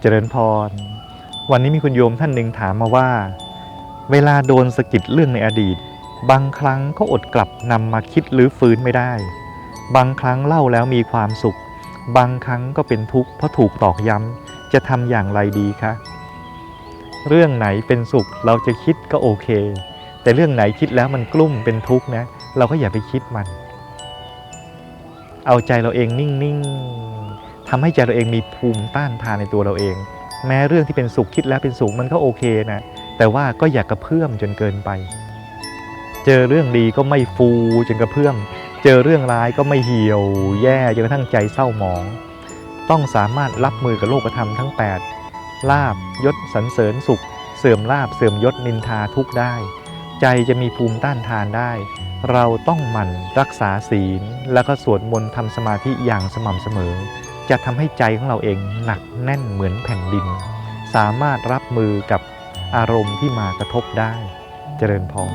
เจริญพร วันนี้มีคุณโยมท่านหนึ่งถามมาว่า เวลาโดนสะกิดเรื่องในอดีต บางครั้งก็อดกลับนำมาคิดหรือฟื้นไม่ได้ บางครั้งเล่าแล้วมีความสุข บางครั้งก็เป็นทุกข์เพราะถูกตอกย้ำจะทำอย่างไรดีคะเรื่องไหนเป็นสุขเราจะคิดก็โอเค แต่เรื่องไหนคิดแล้วมันกลุ้มเป็นทุกข์นะ เราก็อย่าไปคิดมัน เอาใจเราเองนิ่งๆ ทำให้ใจเราเองมีภูมิต้านทานในตัวเราเอง แม้เรื่องที่เป็นสุขคิดแล้วเป็นสุขมันก็โอเคนะแต่ว่าก็อย่ากกระเพื่อมจนเกินไป เจอเรื่องดีก็ไม่ฟูจนกระเพื่อม เจอเรื่องร้ายก็ไม่เหี่ยว แย่จนกระทั่งใจเศร้าหมอง ต้องสามารถรับมือกับโลกธรรมทั้ง 8 ลาบยศสรรเสริญสุข เสื่อมลาบเสื่อมยศนินทาทุกได้ ใจจะมีภูมิต้านทานได้ เราต้องหมั่นรักษาศีล แล้วก็สวดมนต์ทำสมาธิอย่างสม่ำเสมอ จะทำให้ใจของเราเองหนักแน่นเหมือนแผ่นดิน สามารถรับมือกับอารมณ์ที่มากระทบได้ เจริญพร